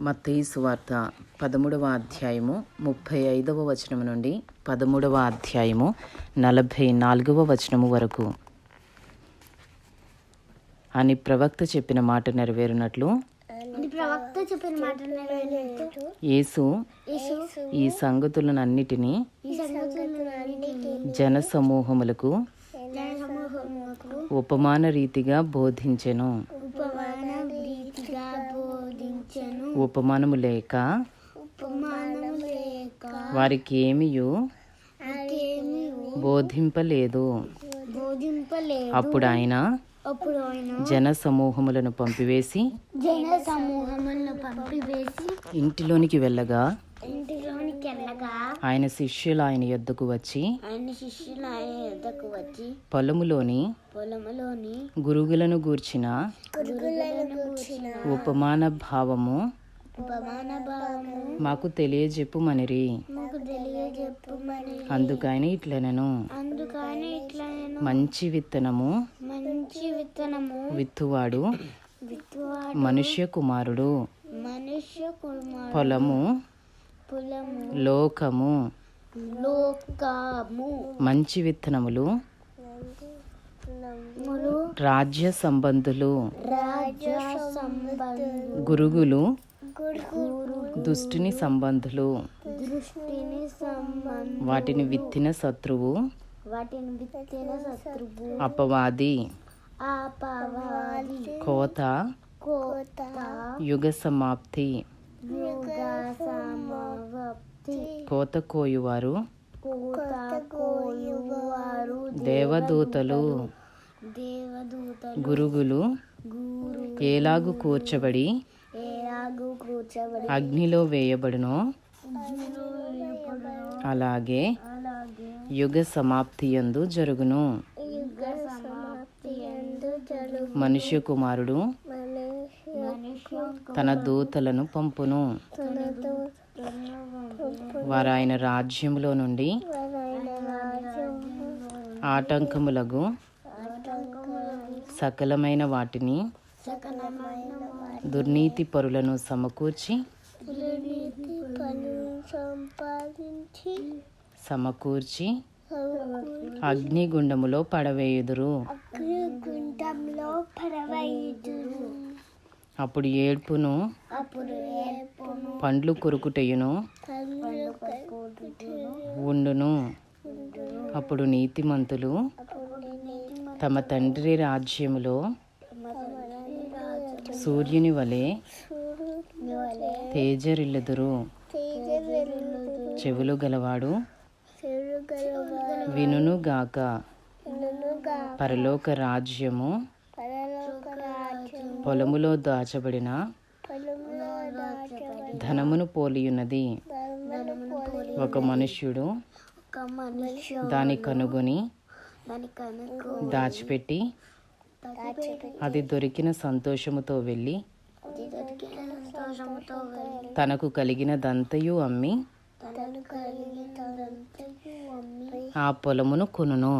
మత్తయి సువార్త పదమూడవ అధ్యాయము ముప్పై ఐదవ వచనము నుండి పదమూడవ అధ్యాయము నలభై నాలుగవ వచనము వరకు. అని ప్రవక్త చెప్పిన మాట నెరవేరునట్లు యేసు ఈ సంగతులనన్నిటినీ జనసమూహములకు ఉపమాన రీతిగా బోధించెను ఉపమాన రీతిగా బోధించెను ఉపమానము లేక వారికి ఏమియు బోధింపలేదు. అప్పుడు ఆయన జన సమూహములను పంపివేసి జన సమూహములను పంపివేసి ఇంటిలోనికి వెళ్ళగా ఆయన శిష్యులు ఆయన యొద్దకు వచ్చి ఆయన శిష్యులు ఆయన యొద్దకు వచ్చి పొలములోని పొలములోని గురుగులను గూర్చిన గురుగులను ఉపమాన భావము మాకు తెలియజెప్పుమనిరి మాకు తెలియజెప్పమని అందుకని ఇట్లనెను. మంచి విత్తనము. మంచి విత్తనము. విత్తువాడు. మనుష్య కుమారుడు. మనుష్య పొలము. పొలము. లోకము. లోకము. మంచి విత్తనములు. ములు రాజ్య సంబంధులు. రాజ్య సంబంధు గురుగులు. గురు దుష్టుని సంబంధులు దృష్టిని సంబంధం వాటిని విత్తిన శత్రువు వాటిని విత్తిన శత్రువు అపవాది కోత కోత యుగ సమాప్తి యుగ సమాప్తి కోత కోయువారు కోత కోయువారు దేవదూతలు దేవదూతలు గురుగులు గురు ఏలాగు కూర్చబడి అగ్నిలో వేయబడునో. అలాగే యుగ సమాప్తి జరుగును. ఎందు జరుగు మనుష్య కుమారుడు తన దూతలను పంపును. వారు ఆయన రాజ్యములో నుండి ఆటంకములకు సకలమైన వాటిని దుర్నీతి పరులను సమకూర్చి సంపాదించి సమకూర్చి అగ్నిగుండములో పడవేయుదురు. గుండంలో పడవైదురు అప్పుడు ఏడ్పును పండ్లు కొరుకుటయును. ఉండును. అప్పుడు నీతిమంతులు తమ తండ్రి రాజ్యములో సూర్యుని వలె తేజరిల్లుదురు. చెవులు గలవాడు వినును గాక. పరలోక రాజ్యము పొలములో దాచబడిన ధనమును పోలియున్నది. ఒక మనుష్యుడు దాని కనుగొని దాచిపెట్టి అది దొరికిన సంతోషముతో వెళ్ళి తనకు కలిగినదంతయు అమ్మి తనను కలిగినంతయు అమ్మి ఆ పొలమును కొనును.